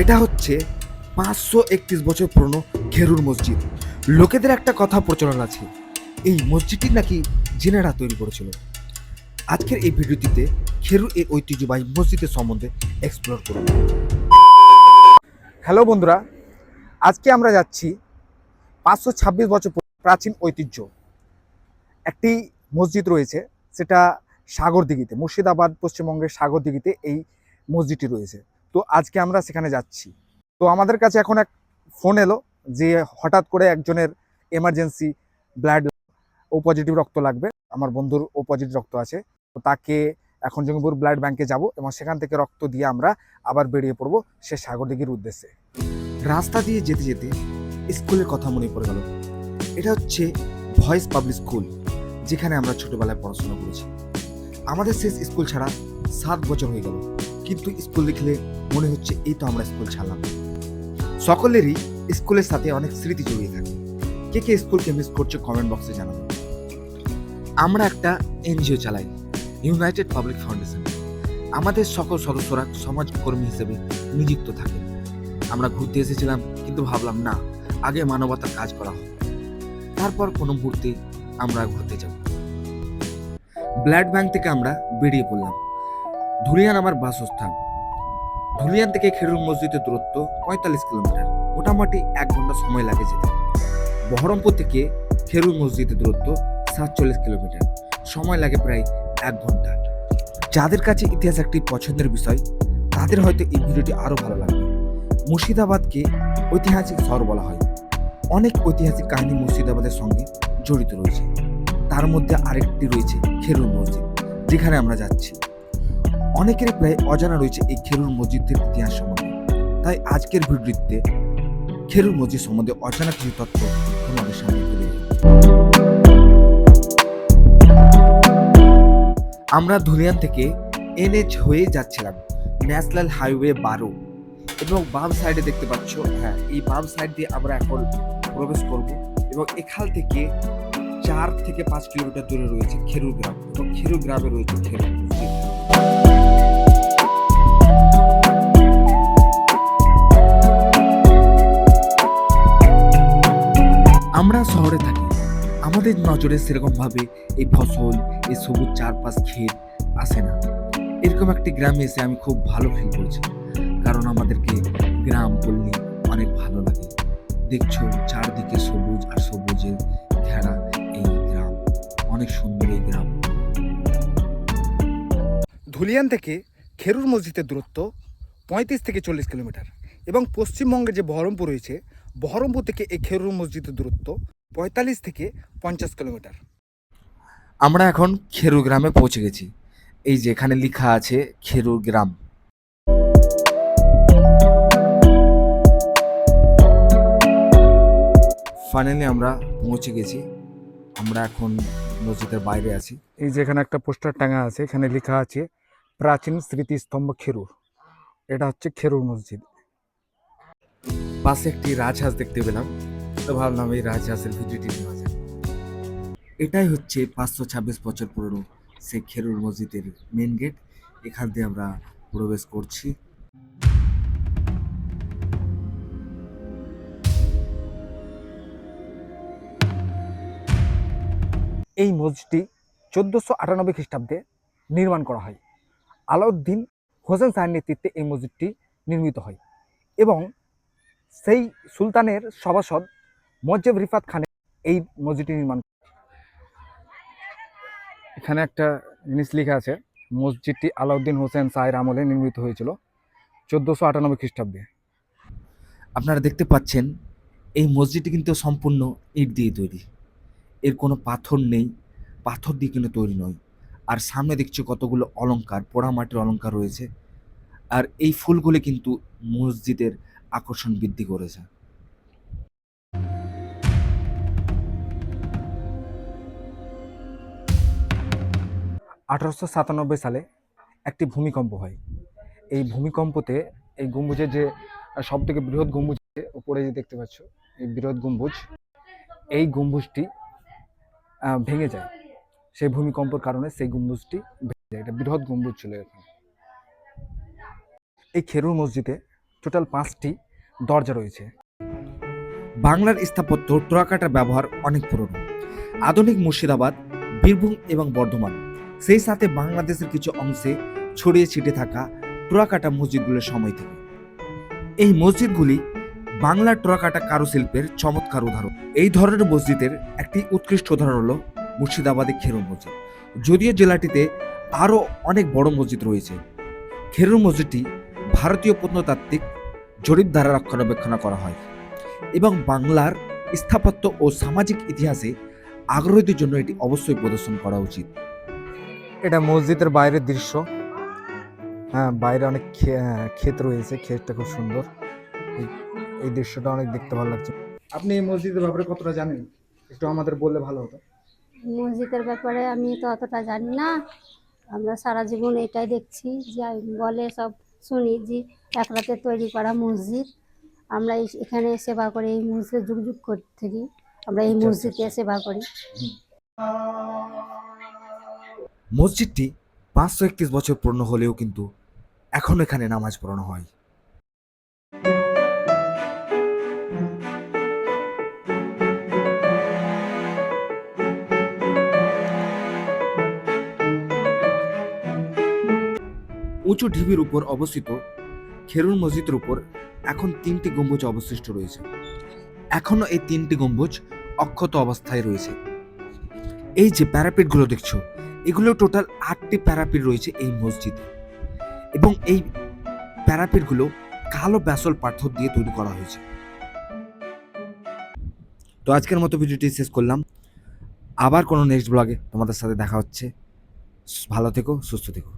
এটা হচ্ছে পাঁচশো একত্রিশ বছর পুরনো খেরুর মসজিদ। লোকেদের একটা কথা প্রচলন আছে। এই মসজিদটি নাকি জেনেরা তৈরি করেছিল। আজকের এই ভিডিওটিতে খেরুর এই ঐতিহ্যবাহী মসজিদের সম্বন্ধে এক্সপ্লোর করব। হ্যালো বন্ধুরা, আজকে আমরা যাচ্ছি পাঁচশো ছাব্বিশ বছর প্রাচীন ঐতিহ্য। একটি মসজিদ রয়েছে, সেটা সাগরদিঘিতে, মুর্শিদাবাদ পশ্চিমবঙ্গের সাগরদিঘিতে এই মসজিদটি রয়েছে। তো আজকে আমরা সেখানে যাচ্ছি। তো আমাদের কাছে এখন এক ফোন এলো যে হঠাৎ করে একজনের এমার্জেন্সি ব্লাড ও পজিটিভ রক্ত লাগবে। আমার বন্ধুর ও পজিটিভ রক্ত আছে। তো তাকে এখন জঙ্গিপুর ব্লাড ব্যাংকে যাব এবং সেখান থেকে রক্ত দিয়ে আমরা আবার বেরিয়ে পড়ব সে সাগরদিঘির উদ্দেশ্যে। রাস্তা দিয়ে যেতে যেতে স্কুলের কথা মনে পড়ে গেল। এটা হচ্ছে ভয়েস পাবলিক স্কুল, যেখানে আমরা ছোটবেলায় পড়াশোনা করেছি। আমাদের শেষ স্কুল ছাড়া সাত বছর হয়ে গেল। কিন্তু স্কুল দেখলে মনে হচ্ছে এই তো আমরা স্কুল ছাড়লাম। সকলেরই স্কুলের সাথে অনেক স্মৃতি জড়িয়ে থাকে। কে কে স্কুলকে মিস করছে কমেন্ট বক্সে জানাবেন আমরা একটা এনজিও চালাই ইউনাইটেড পাবলিক ফাউন্ডেশন আমাদের সকল সদস্যরা সমাজকর্মী হিসেবে নিযুক্ত থাকে। আমরা ঘুরতে এসেছিলাম, কিন্তু ভাবলাম না, আগে মানবতার কাজ করা হোক। তারপর কোনো মুহূর্তে আমরা ঘুরতে যাব। ব্লাড ব্যাংক থেকে আমরা বেরিয়ে পড়লাম। ধুলিয়ান আমার বাসস্থান। ধুলিয়ান থেকে খেরুর মসজিদের দূরত্ব পঁয়তাল্লিশ কিলোমিটার। মোটামুটি এক ঘণ্টা সময় লাগে যেতে। বহরমপুর থেকে খেরুর মসজিদের দূরত্ব সাতচল্লিশ কিলোমিটার। সময় লাগে প্রায় এক ঘণ্টা। যাদের কাছে ইতিহাস একটি পছন্দের বিষয়, তাদের হয়তো এই ভিডিওটি আরও ভালো লাগবে। মুর্শিদাবাদকে ঐতিহাসিক শহর বলা হয়। অনেক ঐতিহাসিক কাহিনী মুর্শিদাবাদের সঙ্গে জড়িত রয়েছে। তার মধ্যে আরেকটি রয়েছে খেরুর মসজিদ, যেখানে আমরা যাচ্ছি। অনেকেরই প্রায় অজানা রয়েছে এই খেরুর মসজিদের ইতিহাস সম্বন্ধে। তাই আজকের ভিডিওতে খেরুর মসজিদ সম্বন্ধে অজানা কিছু তথ্য তোমাদের সামনে তুলে আমরা ধুলিয়ান থেকে এনএচ হয়ে যাচ্ছিলাম ন্যাশনাল হাইওয়ে বারো। এবং বাম সাইডে দেখতে পাচ্ছ হ্যাঁ এই বাম সাইড দিয়ে আমরা এখন প্রবেশ করব। এবং এখান থেকে চার থেকে পাঁচ কিলোমিটার দূরে রয়েছে খেরু গ্রাম এবং খেরু গ্রামে রয়েছে মসজিদ আমরা শহরে থাকি। আমাদের নজরে সেরকমভাবে এই ফসল, এই সবুজ চারপাশ ক্ষেত আসে না। এরকম একটি গ্রামে এসে আমি খুব ভালো ফিল করেছি। কারণ আমাদেরকে গ্রাম পল্লী অনেক ভালো লাগে। দেখছ, চারদিকে সবুজ আর ধুলিয়ান থেকে খেরুর মসজিদের দূরত্ব পঁয়ত্রিশ থেকে চল্লিশ কিলোমিটার এবং পশ্চিমবঙ্গে যে বহরমপুর রয়েছে, বহরমপুর থেকে এই খেরুর মসজিদের দূরত্ব পঁয়তাল্লিশ থেকে পঞ্চাশ কিলোমিটার। আমরা এখন খেরু গ্রামে পৌঁছে গেছি। এই যে এখানে লেখা আছে খেরু গ্রাম। ফাইনালি আমরা পৌঁছে গেছি। আমরা এখন মসজিদের বাইরে আছি। এই যে এখানে একটা পোস্টার টাঙা আছে, এখানে লেখা আছে প্রাচীন স্মৃতিস্তম্ভ খেরুর। এটা হচ্ছে খেরুর মসজিদ। পাশে একটি রাজহাঁস দেখতে পেলাম। তো ভাবলাম এই রাজহাঁসের ভিডিওটি নেওয়া যায় এটাই হচ্ছে পাঁচশো ছাব্বিশ বছর পুরনো সেই খেরুর মসজিদের মেন গেট এখান দিয়ে আমরা প্রবেশ করছি। এই মসজিদটি চোদ্দোশো আটানব্বই খ্রিস্টাব্দে নির্মাণ করা হয়। আলাউদ্দিন হোসেন শাহের নেতৃত্বে এই মসজিদটি নির্মিত হয় এবং সেই সুলতানের সভাসদ মজ্জেব রিফাত খানের এই মসজিদটি নির্মাণ এখানে একটা জিনিস লেখা আছে, মসজিদটি আলাউদ্দিন হোসেন শাহের আমলে নির্মিত হয়েছিল চোদ্দোশো আটানব্বই খ্রিস্টাব্দে। আপনারা দেখতে পাচ্ছেন, এই মসজিদটি কিন্তু সম্পূর্ণ ইট দিয়ে তৈরি। এর কোনো পাথর নেই, পাথর দিয়ে কিন্তু তৈরি নয়। আর সামনে দেখছি কতগুলো অলংকার পোড়া মাটির অলংকার রয়েছে। আর এই ফুলগুলি কিন্তু মসজিদের আকর্ষণ বৃদ্ধি করেছে। আঠারোশো সাতানব্বই সালে একটি ভূমিকম্প হয়। এই ভূমিকম্পতে এই গম্বুজের যে সব থেকে বৃহৎ গম্বুজ উপরে যে দেখতে পাচ্ছ, এই বৃহৎ গম্বুজ, এই গম্বুজটি ভেঙে যায়। সেই ভূমিকম্পের কারণে সেই গম্বুজটি ভেঙে যায়। এটা বৃহৎ গম্বুজ ছিল এখানে। এই খেরুর মসজিদে টোটাল পাঁচটি দরজা রয়েছে। বাংলার স্থাপত্য টোরাকাটার ব্যবহার অনেক পুরনো। আধুনিক মুর্শিদাবাদ, বীরভূম এবং বর্ধমান, সেই সাথে বাংলাদেশের কিছু অংশে ছড়িয়ে ছিটে থাকা টোরাকাটা মসজিদগুলোর সময় থেকে। এই মসজিদগুলি বাংলার টোরাকাটা কারুশিল্পের চমৎকার উদাহরণ। এই ধরনের মসজিদের একটি উৎকৃষ্ট উদাহরণ হলো মুর্শিদাবাদের খেরুর মসজিদ। যদিও জেলাটিতে আরও অনেক বড় মসজিদ রয়েছে। খেরুর মসজিদটি ভারতীয় প্রত্নতাত্ত্বিক জরিপ দ্বারা রক্ষণাবেক্ষণ করা হয় এবং বাংলার স্থাপত্য ও সামাজিক ইতিহাসে আগ্রহীদের জন্য এটি অবশ্যই প্রদর্শন করা উচিত। এটা মসজিদের বাইরের দৃশ্য। হ্যাঁ বাইরে অনেক খে- হ্যাঁ, ক্ষেত রয়েছে। ক্ষেতটা খুব সুন্দর। এই- এই দৃশ্যটা অনেক দেখতে ভালো লাগছে। আপনি এই মসজিদের ব্যাপারে কতটা জানেন? একটু আমাদের বললে ভালো হতো। মসজিদের ব্যাপারে আমি তো অতটা জানি না। আমরা সারা জীবন এটাই দেখছি যে বলে সব শুনি যে এক রাতে তৈরি করা মসজিদ। আমরা এখানে সেবা করি এই মসজিদে যুগ যুগ করে থাকি আমরা এই আচ্ছা, আচ্ছা, মসজিদে সেবা করি। মসজিদটি পাঁচশো একত্রিশ বছর পূর্ণ হলেও কিন্তু এখন এখানে নামাজ পড়ানো হয়। উঁচু ঢিবির উপর অবস্থিত খেরুর মসজিদের উপর এখন তিনটি গম্বুজ অবশিষ্ট রয়েছে। এখনও এই তিনটি গম্বুজ অক্ষত অবস্থায় রয়েছে। এই যে প্যারাপিটগুলো দেখছ, এগুলো টোটাল আটটি প্যারাপিট রয়েছে এই মসজিদে। এবং এই প্যারাপিটগুলো কালো ব্যাসল পাথর দিয়ে তৈরি করা হয়েছে। তো আজকের মতো ভিডিওটি শেষ করলাম। আবার কোনো নেক্সট ব্লগে তোমাদের সাথে দেখা হচ্ছে। ভালো থেকো, সুস্থ থেকো।